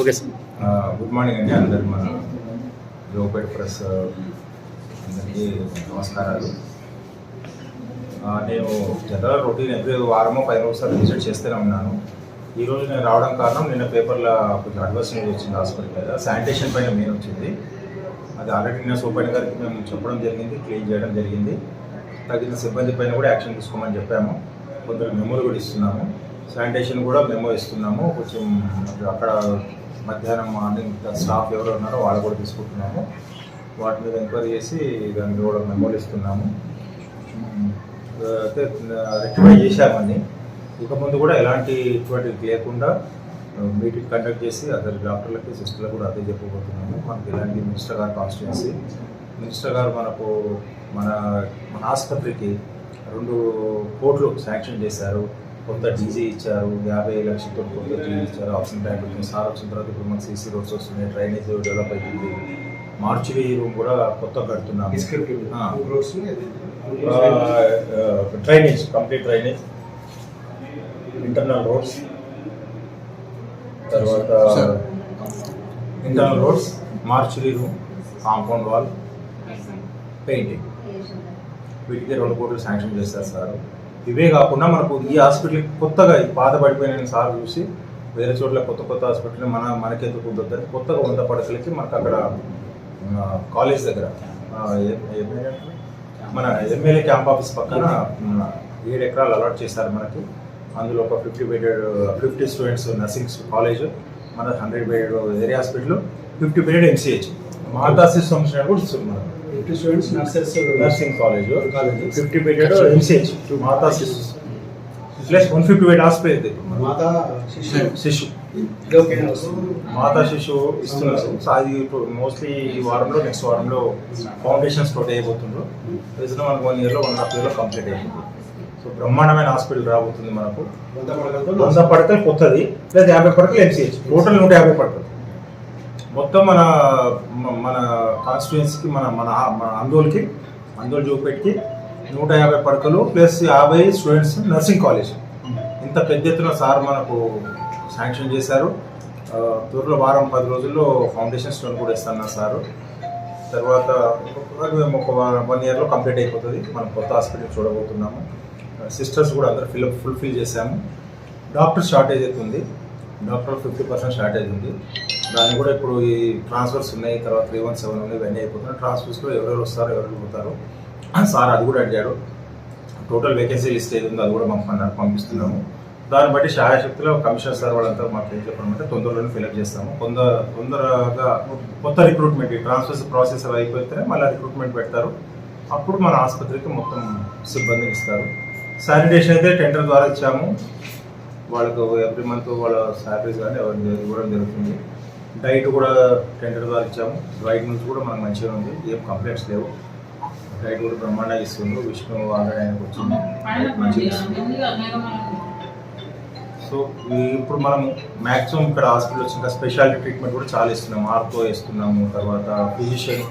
Okay sir. Good morning అండి అందరు మన జోపేట్ ప్రెస్ అందరికీ నమస్కారాలు. నేను జనరల్ రొటీన్ ఎవ్రీ వారమో పది రోజులు విజిట్ చేస్తూనే ఉన్నాను. ఈరోజు నేను రావడం కారణం నిన్న పేపర్లో కొంచెం అడ్వర్స్ న్యూస్ వచ్చింది హాస్పిటల్ మీద. శానిటేషన్ పైన మెయిన్ వచ్చింది. అది ఆల్రెడీ నిన్న సూపర్ గారికి మేము చెప్పడం జరిగింది క్లీన్ చేయడం జరిగింది. తగిన సిబ్బంది పైన కూడా యాక్షన్ తీసుకోమని చెప్పాము. కొందరు మెమోలు కూడా ఇస్తున్నాము. శానిటేషన్ కూడా మేము ఇస్తున్నాము. కొంచెం అక్కడ మధ్యాహ్నం మార్నింగ్ స్టాఫ్ ఎవరు ఉన్నారో వాళ్ళు కూడా తీసుకుంటున్నాము. వాటి మీద ఎంక్వైరీ చేసి దానికి కూడా మెమోలు ఇస్తున్నాము. అయితే రెక్టిఫై చేశామని ఇక ముందు కూడా ఎలాంటి ఇటువంటివి లేకుండా మీటింగ్ కండక్ట్ చేసి అదర్ డాక్టర్లకి సిస్టర్లకు కూడా అదే చెప్పబోతున్నాము. మనకి ఇలాంటి మినిస్టర్ గారు కాన్స్టిట్యున్సీ మినిస్టర్ గారు మనకు మన మన ఆసుపత్రికి రెండు కోట్లు శాంక్షన్ చేశారు. కొత్త డీజీ ఇచ్చారు యాభై లక్షలతో కొత్త డీజీ ఇచ్చారు ఆక్సిజన్ ట్యాంక్ వచ్చింది. సార్ వచ్చిన తర్వాత ఇప్పుడు మనకి సీసీ రోడ్స్ వస్తున్నాయి డ్రైనేజ్ డెవలప్ అవుతుంది మార్చురీ రూమ్ కూడా కొత్త కడుతున్నాము. ఆ. Drainage complete drainage. Internal roads తర్వాత internal roads mortuary room compound wall painting వీటికి రెండు కోట్లు శాంక్షన్ చేస్తారు సార్. ఇవే కాకుండా మనకు ఈ హాస్పిటల్ కొత్తగా ఈ పాత పడిపోయిన సార్ చూసి వేరే చోట్ల కొత్త కొత్త హాస్పిటల్ మన మనకెందుకు ఉంటుందని కొత్తగా వంద పడకలకి మనకు అక్కడ కాలేజ్ దగ్గర మన ఎమ్మెల్యే క్యాంప్ ఆఫీస్ పక్కన ఏడు ఎకరాలు అలాట్ చేశారు మనకి. అందులో ఒక fifty bedded fifty students nursings college మన hundred bedded area hospital fifty bedded MCH. మాతాసిస్ సంస్థ కూడా ఇస్తుంది మనం fifty students nurses nursing college college fifty bedded MCH మాతా శిశు plus one fifty bed hospital మాతా శిష్యు శిశు వస్తుంది మాతా శిశు ఇస్తున్నారు సో అది మోస్ట్లీ ఈ వారంలో నెక్స్ట్ వారంలో ఫౌండేషన్ స్టార్ట్ అయిపోతుండ్రు రీజన్ మనకు వన్ ఇయర్లో వన్ హాఫ్ ఇయర్లో కంప్లీట్ అయిపోతుంది సో బ్రహ్మాండమైన హాస్పిటల్ రాబోతుంది మనకు. వంద పడకలు కొత్తది లేదా యాభై పడకలు ఎంసీహెచ్ టోటల్ నూట యాభై పడకలు మొత్తం మన మన కాన్స్టిట్యుయెన్సీకి మన మన మన అందోల్కి అందోల్ చూపెట్టి నూట యాభై పడకలు ప్లస్ యాభై స్టూడెంట్స్ నర్సింగ్ కాలేజ్. ఇంత పెద్ద ఎత్తున సార్ మనకు శాంక్షన్ చేశారు. త్వరలో వారం పది రోజుల్లో ఫౌండేషన్ స్టోన్ కూడా ఇస్తున్నారు సారు. తర్వాత మేము ఒక వన్ ఇయర్లో కంప్లీట్ అయిపోతుంది. మనం కొత్త హాస్పిటల్ చూడబోతున్నాము. సిస్టర్స్ కూడా అందరూ ఫిల్ ఫుల్ఫిల్ చేశాము. డాక్టర్ షార్టేజ్ అయితే ఉంది. డాక్టర్ ఫిఫ్టీ పర్సెంట్ షార్టేజ్ ఉంది. దాన్ని కూడా ఇప్పుడు ఈ ట్రాన్స్ఫర్స్ ఉన్నాయి తర్వాత త్రీ వన్ సెవెన్ ఉన్నాయి ఇవన్నీ అయిపోతున్నాయి. ట్రాన్స్ఫర్స్లో ఎవరెవరు వస్తారో ఎవరు పోతారో సార్ అది కూడా అడిగాడు. టోటల్ వేకెన్సీ లిస్ట్ ఏది ఉందో అది కూడా పంపన్నారు పంపిస్తున్నాము. దాన్ని బట్టి శాయశక్తిలో కమిషనర్ సార్ వాళ్ళంతా మాకు ఏం చెప్పమంటే తొందరలోనే ఫిల్అప్ చేస్తాము. కొంద తొందరగా కొత్త రిక్రూట్మెంట్ ట్రాన్స్ఫర్స్ ప్రాసెస్ అవి అయిపోతేనే మళ్ళీ రిక్రూట్మెంట్ పెడతారు. అప్పుడు మన ఆసుపత్రికి మొత్తం సిబ్బందిని ఇస్తారు. శానిటేషన్ అయితే టెండర్ ద్వారా ఇచ్చాము. వాళ్ళకు ఎవ్రీ మంత్ వాళ్ళ శాలరీస్ కానీ ఎవరిని ఇవ్వడం జరుగుతుంది. డైట్ కూడా టెండర్ ద్వారా ఇచ్చాము. డైట్ నుంచి కూడా మనకు మంచిగా ఉంది. ఏం కంప్లైంట్స్ లేవు. డైట్ కూడా బ్రహ్మాండంగా ఇస్తుంది విష్ణు ఆల్రెడీ ఆయనకు వచ్చింది మంచిగా సో ఇప్పుడు మనం మ్యాక్సిమం ఇక్కడ హాస్పిటల్ వచ్చిన స్పెషాలిటీ ట్రీట్మెంట్ కూడా చాలా ఇస్తున్నాము. ఆర్తో ఇస్తున్నాము తర్వాత ఫిజిషియన్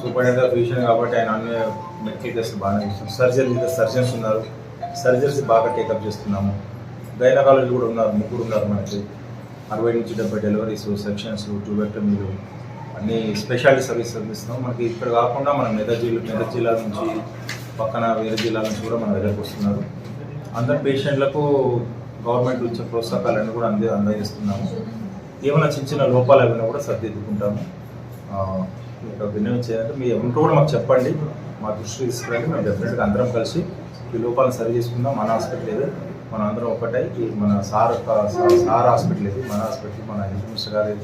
సూపరింటెండెంట్ ఫిజిషియన్ కాబట్టి ఆయన అన్ని మెడికల్ కేసులు బాగానే ఇస్తున్నాం సర్జరీ సర్జన్స్ ఉన్నారు. సర్జరీస్ బాగా టేకప్ చేస్తున్నాము. గైనకాలజీ కూడా ఉన్నారు ముగ్గురు ఉన్నారు మనకి. అరవై నుంచి డెబ్బై డెలివరీస్ సెక్షన్స్ ట్యూబెక్టమీలు అన్ని స్పెషాలిటీ సర్వీస్ అందిస్తున్నాం. మనకి ఇక్కడ కాకుండా మన మెదక్ జిల్లా మెదక్ జిల్లా నుంచి పక్కన వేరే జిల్లాల నుంచి కూడా మన దగ్గరకు వస్తున్నారు. అందరు పేషెంట్లకు గవర్నమెంట్ ఇచ్చే ప్రోత్సాహకాలన్నీ కూడా అంది అందజేస్తున్నాము. ఏమైనా చిన్న చిన్న లోపాలు ఏమైనా కూడా సర్దిద్దుకుంటాము. ఇంకా విన్నవి చేయాలంటే మీ ఉంటూ కూడా మాకు చెప్పండి. మా దృష్టి తీసుకురండి. మేము డెఫినెట్గా అందరం కలిసి ఈ లోపాలను సరి చేసుకుందాం మన హాస్పిటల్ ఏదో మన అందరం ఒకటై మన సార్ సార్ హాస్పిటల్ ఇది మన హాస్పిటల్ మన హెల్త్ మినిస్టర్ గారి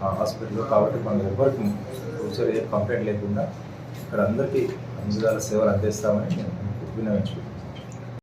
ఆ, హాస్పిటల్ కాబట్టి మన ఎవరికి ఫ్యూచర్ ఏ కంప్లైంట్ లేకుండా ఇక్కడ అందరికీ అన్ని విధాల సేవలు అందిస్తామని నేను విన్నవించుకుంటున్నాను.